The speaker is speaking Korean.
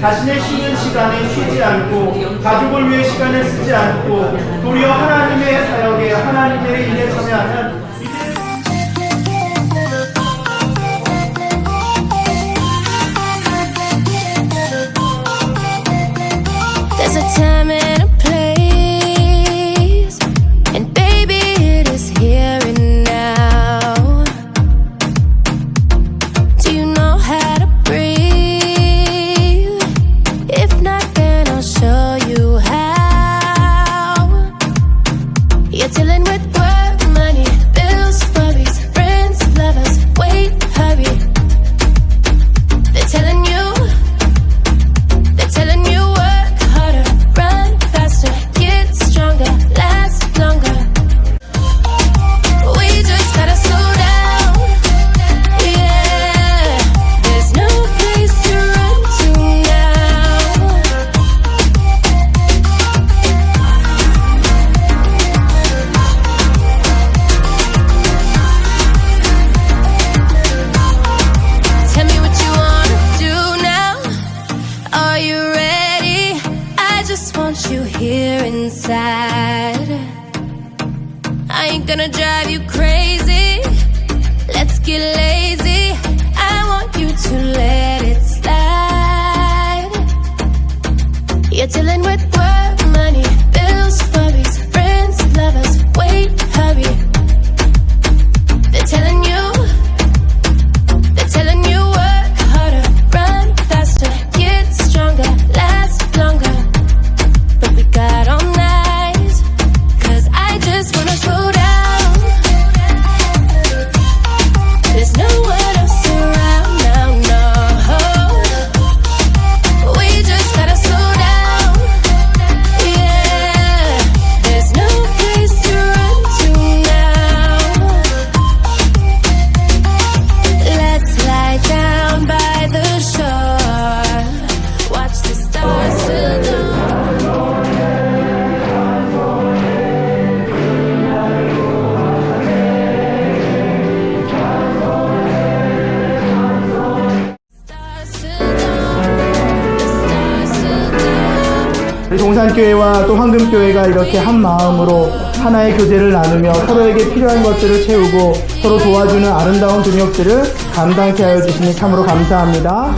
자신의 쉬는 시간에 쉬지 않고 가족을 위해 시간을 쓰지 않고 도리어 하나님의 사역에 하나님의 일에 참여하는 You're dealing with work, money, inside. I ain't gonna drive you crazy. Let's get lazy. I want you to let it slide. You're dealing with 동산교회와 또 황금교회가 이렇게 한 마음으로 하나의 교제를 나누며 서로에게 필요한 것들을 채우고 서로 도와주는 아름다운 동역들을 감당케 하여 주시니 참으로 감사합니다.